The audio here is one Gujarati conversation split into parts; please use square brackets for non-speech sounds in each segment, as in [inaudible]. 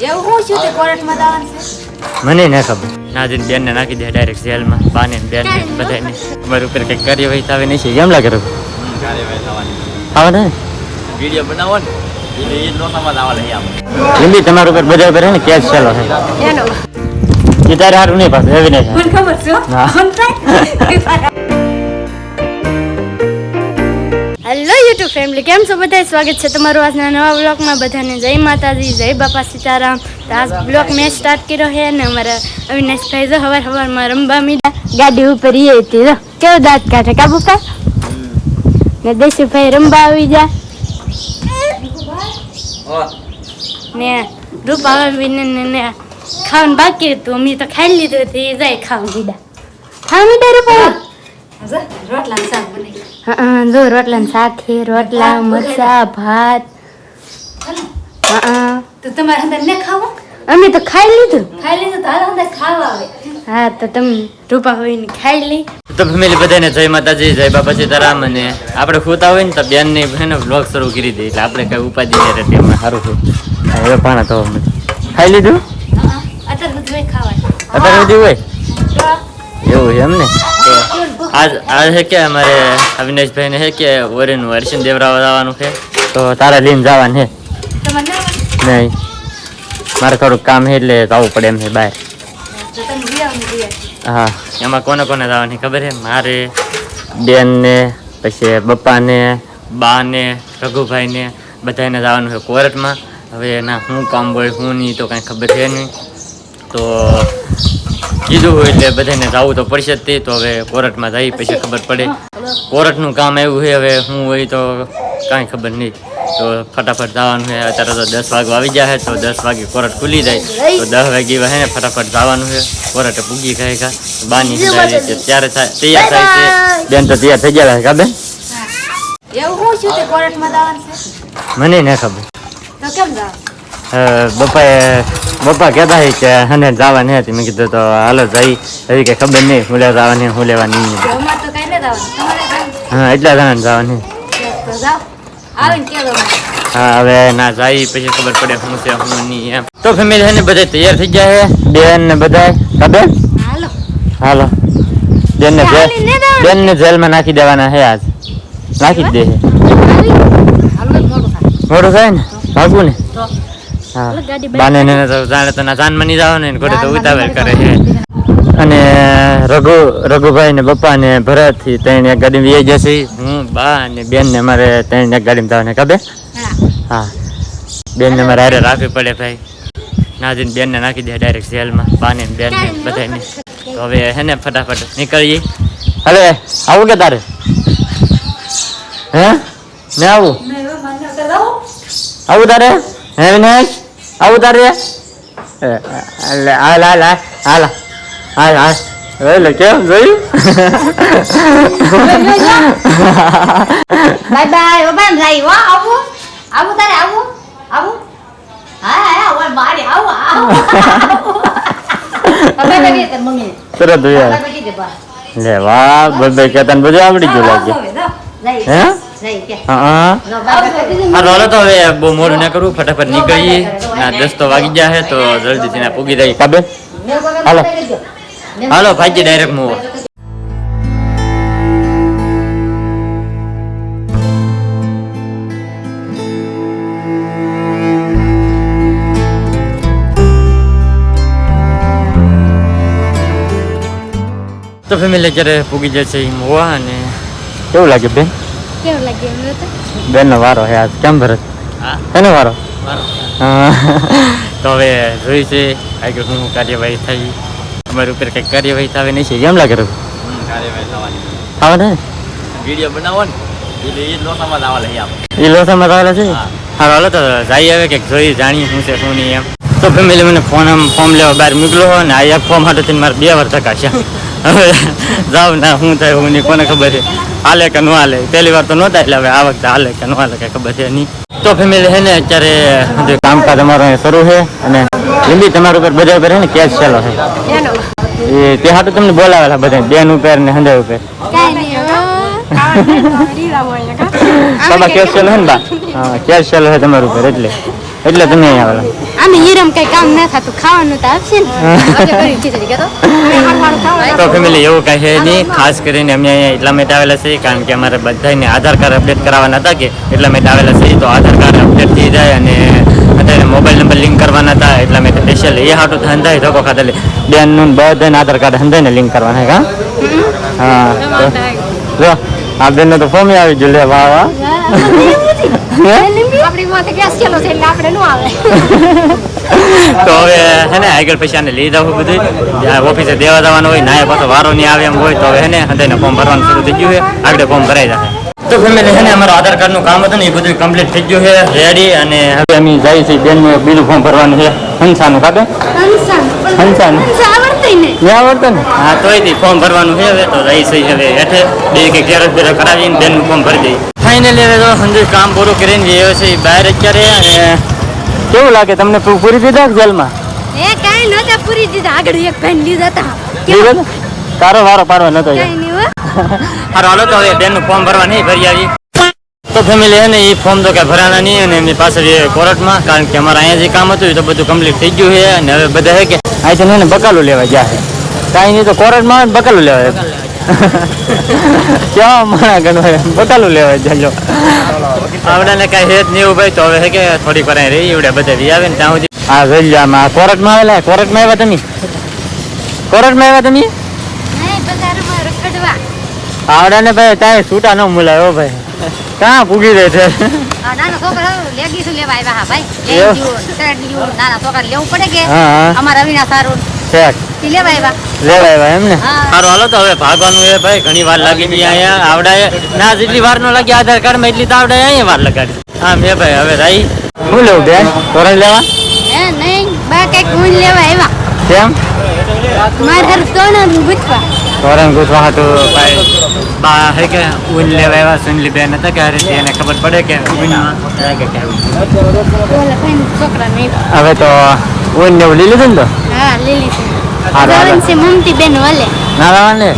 એવું હું છું તે કોર્ટમાં દાવાનું છે? મને ના ખબર. નાજીન બેન ને નાખી દે ડાયરેક્ટ જેલમાં. બાને ને બેન ને બધાને અમારી ઉપર કઈ કાર્યવાહી થાવે નહીં છે. કેમ લાગે રહ્યું કાર્યવાહી થવાની આવે ને? વીડિયો બનાવો ને. લીંબી તમારા ઉપર બધા ઉપર ને કેસ ચાલો છે એ તારે સારું નહીં પાછું એવી નહીં ખબર છે [laughs] હેલો યુટ્યુબ ફેમિલી કેમ છો? બધા સ્વાગત છે તમારું આજના નવા બ્લોગમાં બધાને જય માતાજી, જય બાપા સીતારામ. તો આજ બ્લોગ મેં સ્ટાર્ટ કર્યો છે ને અમારા અવિનાશભાઈ જો હવાર હવારમાં રમવા મીડા ગાડી ઉપર એ હતી જો. કેવો દાંત કાઢે કા ને દેશીભાઈ રમવા આવી જા ને રૂપ આવીને ને ખાવાનું બાકી હતું. અમે તો ખાઈ લીધું હતું એ જાય ખાવા મીડા ખાવા મીડા રૂપા હા જો રોટલા ને શાક રોટલા મરચા ભાત. હા. તો તમારે અંદર ને ખાવું? અમે તો ખાઈ લીધું. ખાઈ લીધું તો હાલ અંદર ખાવા આવે. હા તો તમે રૂપા હોય ને ખાઈ લી. તો ફેમિલી બધાને જય માતાજી જય બાપા સીતારામ અને આપણે ખોતા હોય ને તો બેનની બહેન બ્લોગ શરૂ કરી દે એટલે આપણે કઈ ઉપાધિ નહીં રહેતી એમાં સારું છું હવે પાણા તો ખાઈ લીધું? અત્યારે બધું હોય ખાવા અત્યારે બધી હોય? એવું એમ ને? આજ આજ છે કે અમારે અવિનાશભાઈ ને છે કે ઓરેન હર્ષન દેવરાવા જવાનું છે? તો તારે લઈને જવાનું છે ના નહીં. મારે થોડુંક કામ છે એટલે જવું પડે એમ છે બહાર. ને. હા એમાં કોને કોને જવાની ખબર છે મારે બેનને પછી બપ્પાને બાને રઘુભાઈને બધાને જવાનું છે કોર્ટમાં. હવે એના શું કામ હોય શું નહીં તો કાંઈ ખબર છે નહીં. તો કીધું હોય એટલે બધાને જવું તો પડશે જ તે. તો હવે કોર્ટમાં જઈ પછી ખબર પડે. કોર્ટનું કામ એવું છે હવે હું હોય તો કાંઈ ખબર નહીં. તો ફટાફટ જવાનું છે. અત્યારે તો દસ વાગે આવી જાય તો દસ વાગે કોર્ટ ખુલી જાય. તો દસ વાગે હે ને ફટાફટ જવાનું છે. કોર્ટે પૂગી ખાય કા બાની સુધારી છે ત્યારે થાય તૈયાર થાય છે. બેન તો તૈયાર થઈ ગયા કા બેન? મને ના ખબર. તો અ, કહેતા હોય કે હને જવાની હે મેં કીધું તો હાલો જઈ. હજી કઈ ખબર નહીં હું લેવા જવાની હું લેવા નહીં. હા એટલા જણા જવાની. છે. હા હવે ના જાય પછી ખબર પડે હું છે નહીં એમ. તો ફેમિલી છે ને બધા તૈયાર થઈ ગયા છે બેન ને બધા ખબર હાલો. બેન ને. બેન ને જેલમાં નાખી દેવાના હે આજ. નાખી જ દે મોટું મોડું થાય ને? ભાગવું ને? બાને ને તો જાણે તો ના જાનમાં નહીં જાવ ને ઘરે તો ઉતાવળ કરે છે. અને રઘુ રઘુભાઈ ને પપ્પા ને ભરતથી ત્રણ એક ગાડી વી જશે. હું બા અને બેન ને મારે ત્રણ એક ગાડીમાં જવાને કબે હા. હા. બેન ને મારે હારે રાખવી પડે ભાઈ. ના જઈને બેન ને નાખી દે ડાયરેક્ટ જેલમાં બા ને બેન ને બધાને તો હવે હે ને ફટાફટ નીકળીએ. હવે આવું કે તારે? હે? ને આવું. આવું તારે? હે વિનેશ? આવું તારે એ, એટલે હાલ હાલ હાલ હાલ હાલ હાલ. એટલે કેમ જોયું? બાય બાય બાય ભાઈ વાહ આવું. આવું તારે આવું. આવું. હા હા ઓય મારે આવું આવું. હવે લગી તે મમ્મી તરત જોયા હવે લગી દે બા. લે વાહ બધા કહેતા ને બધું આવડી ગયું લાગે. હે? હા લો બાય બાય હાલો હાલો તો હવે બહુ મોડું ના કરવું ફટાફટ નીકળીએ. ના દસ તો વાગી ગયા છે તો જલ્દીથી ના પૂગી જાય. કાબે? હાલો. હાલો ભાઈ ડાયરેક્ટ મૂવ તો ફેમિલી અત્યારે પૂગી જશે એ મોવા અને કેવું લાગે બેન? કેવું લાગે એમ તો બેન વારો હે આજ. કેમ ભરત? એનો વારો? તો હવે જોઈ છે આગળ શું કાર્યવાહી થઈ. અમારી ઉપર કંઈક કાર્યવાહી થાવે નહીં છે. કેમ લાગે રહ્યું? કાર્યવાહી થવાની આવે ને વીડિયો બનાવો ને એ એ લોસામાં છે હા. હા. હાલો તો જોઈ જાણીએ શું છે શું નહીં એમ. તો ફેમિલી મને ફોન ફોર્મ લેવા બહાર મોકલો ને આ એક ફોર્મ હાટો થઈને મારે બે વાર ધકાશ્યા હવે જાવ ના શું થાય હું નહીં કોને ખબર છે? હાલે કે ન હાલે? પહેલી વાર તો નહોતા એટલે હવે આ વખતે હાલે કે ન હાલે કે ખબર છે નહીં. તો ફેમિલી છે ને અત્યારે જે કામકાજ અમારું શરૂ છે અને લીંબી તમારા ઉપર બધા ઉપર ને કેસ ચાલો છે. એ તે હાટું તમને બોલાવેલા બધા બેન ઉપર ને હંજાય ઉપર. બાબા કેસ ચાલો છે ને બા? હા કેસ ચાલો છે તમારા ઉપર એટલે. એટલે તમે અહીંયા આવેલા. આમે હીરમ કઈ કામ ના થતું ખાવાનું તો આપશે ને. તો ફેમિલી એવું કાંઈ છે નહીં ખાસ કરીને અમે અહીંયા એટલા માટે આવેલા છીએ કારણ કે અમારે બધાને આધાર કાર્ડ અપડેટ કરાવવાના હતા કે એટલા માટે આવેલા છીએ તો આધાર કાર્ડ અપડેટ થઈ જાય અને અત્યારે મોબાઈલ નંબર લિંક કરવાના હતા એટલા માટે સ્પેશિયલ એ હાટું હંધાય ધોકો ખાતા બેનનું ને બધાને આધાર કાર્ડ ધંધાને લિંક કરવાના હા. હા તો જો આ બેનનો તો ફોર્મ આવી ગયું લે વાહ વાહ? આપણી માથે ગેસ ચેલો છે એટલે આપણે નો આવે. તો હવે હે ને આગળ પછી આને લઈ જવું બધું. ઓફિસે દેવા જવાનું હોય નાય પાછો વારો નહીં આવે એમ હોય તો હવે હે ને હંધાઈને ફોર્મ ભરવાનું શરૂ થઈ ગયું છે. આગળ ફોર્મ ભરાઈ જશે. તો ફેમિલી છે ને અમારું આધાર કાર્ડનું કામ હતું ને એ બધું કમ્પ્લીટ થઈ ગયું છે. રેડી અને હવે અમે જઈએ છીએ બેનનું બીજું ફોર્મ ભરવાનું છે. હંસાનું હંસા હંસાનું. હંસા આવડતું ને ત્યાં આવડતું ને. હા તોયથી ફોર્મ ભરવાનું છે હવે તો છીએ હવે હેઠે. બે કે કરાવીને બેનનું ફોર્મ ભરી દઈ ફાઇનલી હવે તો સંજય કામ પૂરું કરીને ગયો છે બહાર અત્યારે અને કેવું લાગે તમને? પૂરી દીધા જેલમાં? એ કાઈ નતા પૂરી દીધા. આગળ એક પેન લીધા હતા. તારો વારો પાડવા નતો [laughs] હારો હાલો તો હવે બેનનું ફોર્મ ભરવા નહીં ભરી આવી. તો ફેમિલી ને એ ફોર્મ તો કાંઈ ભરાના નહીં અને એમની પાસે કોર્ટમાં કારણ કે અમારે અહીંયા જે કામ હતું એ તો બધું કમ્પ્લીટ થઈ ગયું છે અને હવે બધા હે કે અહીંથી છે ને બકાલું લેવા ગયા છે. કાંઈ નહીં તો કોર્ટમાં આવે ને બકાલું લેવા. [laughs] કેવા માણા ગણવા બકાલું લેવા જાજો આવડાને કાંઈ હેત નહીં ભાઈ તો હવે હે કે થોડીક વાર અહીં રહી એવડે બધા રહી આવે ને ત્યાં સુધી. હા જોઈ લો આમાં કોર્ટમાં આવેલા કોર્ટમાં આવ્યા તમે? કોર્ટમાં આવ્યા તમે? નહીં આવડાને ભાઈ ત્યાં છૂટા ન મુલાય હો ભાઈ. ક્યાં ભૂગી રહે છે? નાના છોકરા લેગીસું લેવા આવ્યા હા ભાઈ? એવું? નાના છોકરા લેવું પડે કે? હા હા. અમારા રવિના સારું. છેક લેવા આવ્યા. લેવા આવ્યા એમ ને સારું હાલો તો હવે ભાગવાનું એ ભાઈ ઘણી વાર લાગી ગઈ અહીંયા આવડાએ ના જેટલી વાર નો લાગી આધાર કાર્ડમાં એટલી તો આવડે અહીંયા વાર લગાડી. હા મેં ભાઈ હવે રહી શું લેવું બેન? તોરણ લેવા? હે નહીં બા કંઈક ઊન લેવા આવ્યા. કેમ? મારે હારું ગુથવા. તોરણ ગુથવા હતું ભાઈ બા હે કે ઉન લેવા આવ્યા સુનલી બેન હતા કે અરે એને ખબર પડે કે કે નહીં હવે તો ઉન ને લઈ લીધું ને તો? હા લીલી લીધું હા, હા. મમતી બેન વાલે. ના લાવવાનું ને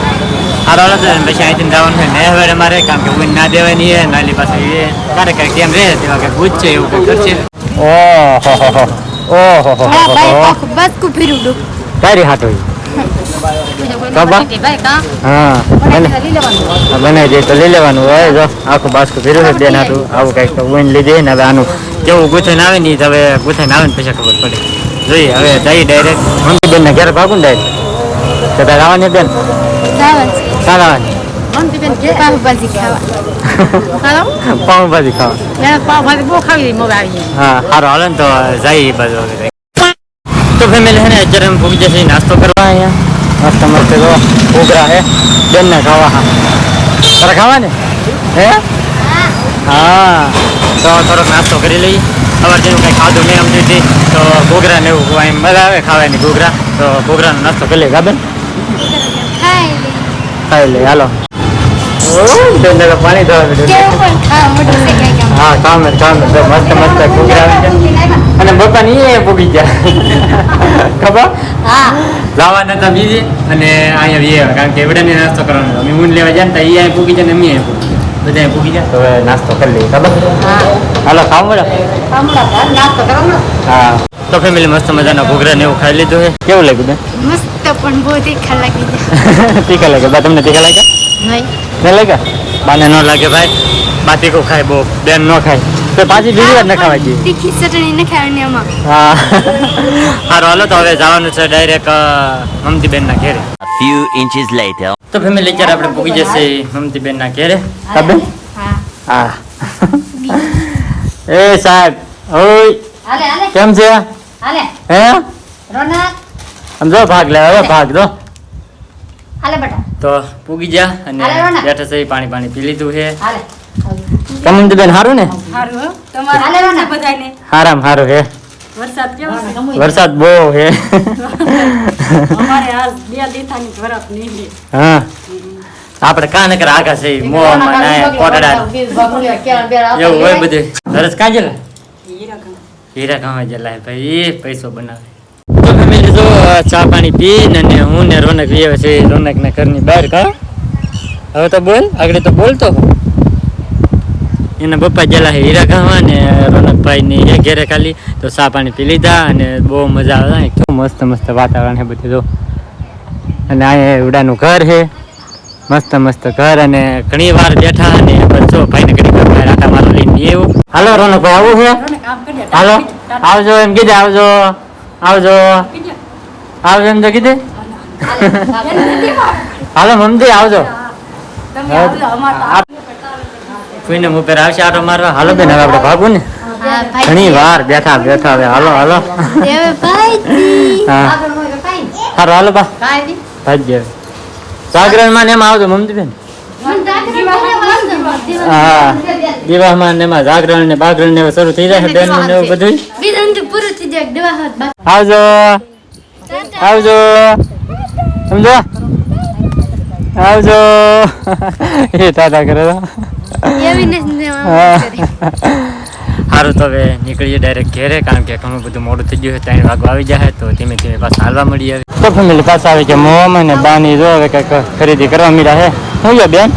હારો હાલો તો પછી અહીંથી જવાનું છે. ને હવે અમારે કામ કે ઉન ના દેવાય નહીં એ નાલી પાસે એ ક્યારે ક્યારેક કેમ રહે તેવા કે પૂછશે એવું કઈ કરશે. ઓહો ઓહો ઓહો ઓહો હો હા હો. આખું બાજકું ફીરું તારી હાથ હોય બાબા? ભાઈ કા હા બને. જે તો લઈ લેવાનું હોય જો. આખું બાસ્કું ફેરવું છે બેન આવું કંઈક તો ઊન લીધી ને હવે આનું કેવું ગુથાઈને આવે ને હવે ગુથાઈને આવે ને પછી ખબર પડે. જોઈએ હવે જઈ ડાયરેક્ટ મમ્મી બેન ને ઘરે ભાગું ને ડાયરેક્ટ તો તારે આવવાની બેન? કાલ આવવાની? ખાવા. [laughs] હાલો? પાઉંભાજી ખાવા. મેં બહુ ખાવી મોં આવી હા સારું હાલો ને તો જઈ બાજુ તો ફેમિલી છે ને અત્યારે અમે ભૂગી જશે નાસ્તો કરવા અહીંયા. મસ્ત મસ્ત જો ઉગરા હે. બેન ને ખાવા. હા તારે ખાવા ને હે? હા. તો થોડોક નાસ્તો કરી લઈએ. સવાર જેનું કંઈ ખાધું નહીં સમજી તો ઘૂઘરા ને એવું અહીં મજા આવે ખાવાની ઘૂઘરા? તો ઘૂઘરાનો નાસ્તો કરી લઈએ ગાબેન ખાઈ લઈએ હાલો. બેનને તો પાણી ધોવા કેવું પણ ખાવા મોટું છે કઈ કામ હા કામ જ કામ જ. જો મસ્ત મસ્ત ઘૂઘરા અને બપા એ પૂગી ગયા ખબર? હા. લાવવાના બીજી અને અહીંયા બી કારણ કે એવડાને નાસ્તો કરવાનો અમે ઊન લેવા જાય ને તો એ પૂગી જાય ને અમે પૂગી બધા પૂગી જાય. તો નાસ્તો કરી લઈએ ખબર? હાલો ખાવ મળે? હા તો ફેમિલી મસ્ત મજાના ઘૂઘરા ને એવું ખાઈ લીધું છે. કેવું લાગ્યું મસ્ત પણ બહુ તીખા લાગી [laughs] તીખા લાગે તમને તીખા લાગે નહીં. નહીં લાગે? બાને ન લાગે ભાઈ. બાતી કો ખાય બો બેન ન ખાય. તો પાછી બીજી વાર ન ખાવા દે તીખી ચટણી ન ખાવાની આમાં. હા. હારો હાલો તો હવે જવાનું છે ડાયરેક્ટ મમતી બેન ના ઘરે. A few inches later. તો ફેમિલી અત્યારે આપણે પૂગી જશે મમતી બેન ના ઘરે. હા. હા હા. એ સાહેબ ઓય. આલે આલે કેમ છે? આલે હે? રોનક. સમજો ભાગ લે હવે ભાગ દો. હાલે બેટા. તો પૂગી જા અને બેઠા સહી પાણી પાણી પી લીધું છે. હાલે. બેન હારું ને? સારું હો. તમારે હાલે બધાને હારામ હારું હે. વરસાદ કેવો છે? વરસાદ બહુ હે. અમારે હાલ બે લીથાની ઝડપ નીકળી. હા. આપણે કાન કર આગા છે મોમાં કોટડા. એવું હોય બધું. સરસ કાં જેલા? હીરા ગામે જલાય ભાઈ એ પૈસો બનાવે. ચા પાણી પીને અને હું ને રોનક વિયે છે રોનક ના ઘરની બહાર કા? હવે તો બોલ આગળ તો બોલતો હો. એના પપ્પા ગયેલા હીરા ખાવા ને રોનકભાઈ ની એ ઘેરે ખાલી. તો ચા પાણી પી લીધા અને બહુ મજા આવે. એકદમ મસ્ત મસ્ત વાતાવરણ છે બધું જો. અને અહીંયા ઉડાનું ઘર છે. મસ્ત મસ્ત ઘર અને ઘણી વાર બેઠા અને બસો ભાઈને ઘણી વાર આટા મારો લઈને એવું હાલો રોનકભાઈ આવું છે. હાલો આવજો એમ કીધે આવજો. આવજો. આવજો ને તો કીધે. એને નથી પાડતું. હાલો મમતી આવજો. કોઈને ઉપર આવશે આટો મારવા. હાલો બેન હવે આપણે ભાગવું ને? ઘણી વાર બેઠા બેઠા હવે. હાલો હાલો. હારો હા. હાલો બા. ભાગ્ય. જાગરણમાં ને એમાં આવજો મમતી બેન. હા. વિવાહમાં ને એમાં જાગરણ ને બાગરણ ને શરૂ થઈ જાય બેન ને એવું બધું પૂરું આવજો. આવજો. સમજો? આવજો. [laughs] એ તાતા કરે સારું [laughs] તો હવે નીકળીએ ડાયરેક્ટ ઘેરે કારણ કે ઘણું બધું મોડું થઈ ગયું છે ત્રણ વાગવા આવી જાય તો ધીમે ધીમે પાછા હાલવા મળી આવે તો ફેમિલી પાછા આવી કે મોમ અને બાની જો હવે કંઈક ખરીદી કરવા મળ્યા છે. શું ગયો બેન?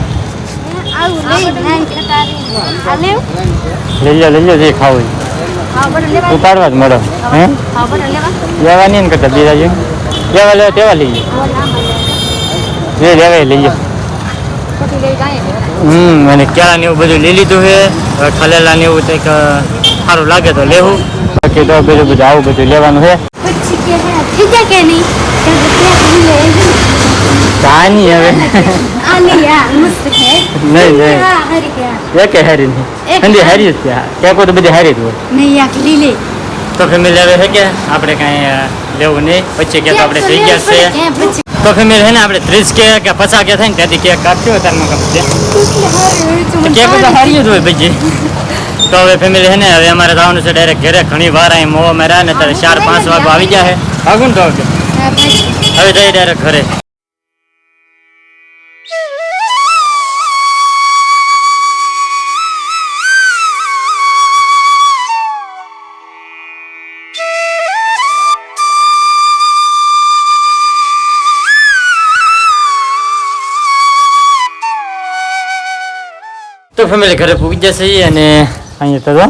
લઈ લો લઈ. લો જે ખાવું હા બરો લેવા ઉપાડવા જ મળો હે? હા બરો લેવા લેવા નહીં ને કરતા બીજા જેમ લેવા લેવા તેવા લઈએ જે લેવાય લઈએ હમ અને કેળા ને એવું બધું લઈ લીધું છે. ખલેલા ને એવું કંઈક સારું લાગે તો લેવું. બાકી તો બીજું બધું આવું બધું લેવાનું છે. પછી કે હે થઈ જાય કે નહીં? કે ત્યાં લે કાંઈ હવે. નહીં નહીં એક હરી નહીં. ઠંડી હારી જ છે. કેકો તો બધી હારી જ હોય. નહીં આ લીલી. તો ફેમિલી હવે છે કે? આપણે કાંઈ લેવું નહીં. પછી કે તો આપણે થઈ ગયા છે. તો ફેમિલી છે ને આપણે ત્રીસ કે કે પચાસ કે થાય ને ત્યાંથી કેક કાપ્યો તારમાં કાપશે કેક તો હારી જ હોય પછી. તો હવે ફેમિલી છે ને હવે અમારે જવાનું છે ડાયરેક્ટ ઘરે. ઘણી વાર અહીં મોવા માર્યા ને ત્યારે ચાર પાંચ વાગવા આવી ગયા છે ભાગું ને તો હવે જઈ ડાયરેક્ટ ઘરે. ફેમિલી ઘરે પૂગી જશે અને અહીંયા તો જો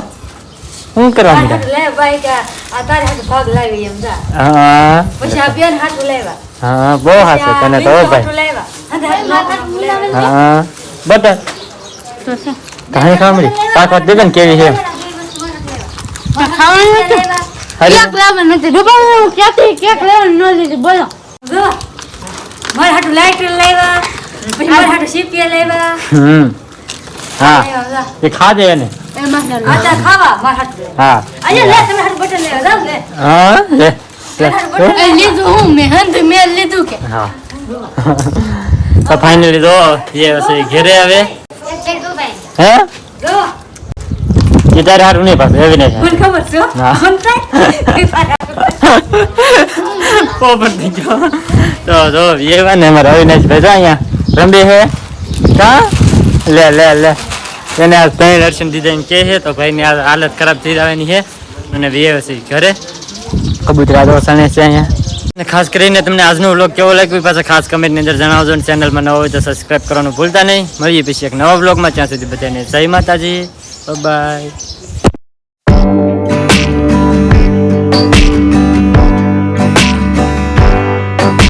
શું કરવા માંડ્યા લે ભાઈ કે આ તારે ભાગ લાવી એમ જા. હા. પછી આ બેન હાથું લેવા. હા બહુ હાશે તને તો ભાઈ. હાથે હાથું હા. બતા કાંઈ ખામડી પાક વાત દેજો ને કેવી છે બોલો. જો. મારે હાથું લાઈટર લેવા પછી મારે હાથું સીપીએ લેવા. હમ. હા. જા. એ ખાજે એને. હા. હા લે. લે. એ લીધું હું મેં હંધ મેં લીધું કે. હા. તો ફાઇનલી એ હશે ઘેરે આવે. હે? જો. એ તારે હારું નહીં પાસે એવી નહીં. મને ખબર છે પોપટ થઈ ગયો તો જો એ ને અમારે અવિનાશ ભાઈ જો અહીંયા રંબે હે. કા? લે લે લે. એને આ ત્રણ દર્શન દીધા એમ કે છે, તો ભાઈની આ હાલત ખરાબ થઈ જવાની છે અને વ્યવ છે ઘરે. કબૂતરા તો સણે છે અહીંયા. અને ખાસ કરીને તમને આજનો વ્લોગ કેવો લાગ્યો પાછા ખાસ કમેન્ટની અંદર જણાવજો અને ચેનલમાં નવો હોય તો સબસ્ક્રાઈબ કરવાનું ભૂલતા નહીં. મળીએ પછી એક નવા વ્લોગમાં ત્યાં સુધી બધાને જય માતાજી. બાય